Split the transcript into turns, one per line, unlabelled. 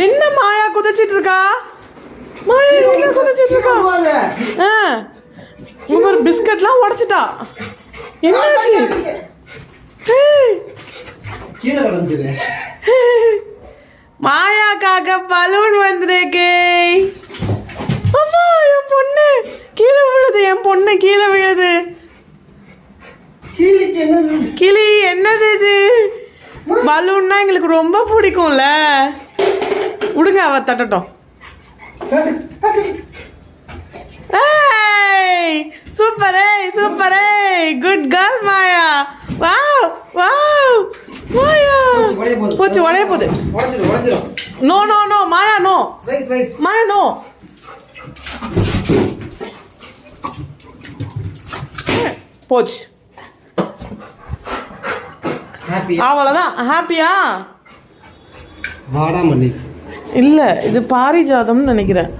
என்ன மாயா குதிச்சிட்டு இருக்கா மாயா என்ன குதிச்சிட்டு இருக்கா ஆ. ஒரு பிஸ்கட்லாம் உடைச்சிட்டா. என்னாச்சு? மாயாக்காக பலூன் வந்திருக்கு. அம்மா என் பொண்ணு. கீழே விழுது என் பொண்ணு கீழே விழுது. கிளி என்னது இது? பலூன்னா எங்களுக்கு ரொம்ப பிடிக்கும்ல. விடுங்க அவ தட்டட்டும். Super super good girl Maya. Wow wow. Maya. போச்சு உடைய போகுது. No no no Maya no Maya no போச்சு. அவ்வளோதான் ஹாப்பியா
வாடா மல்லி.
இல்லை இது பாரிஜாதம்னு நினைக்கிறேன்.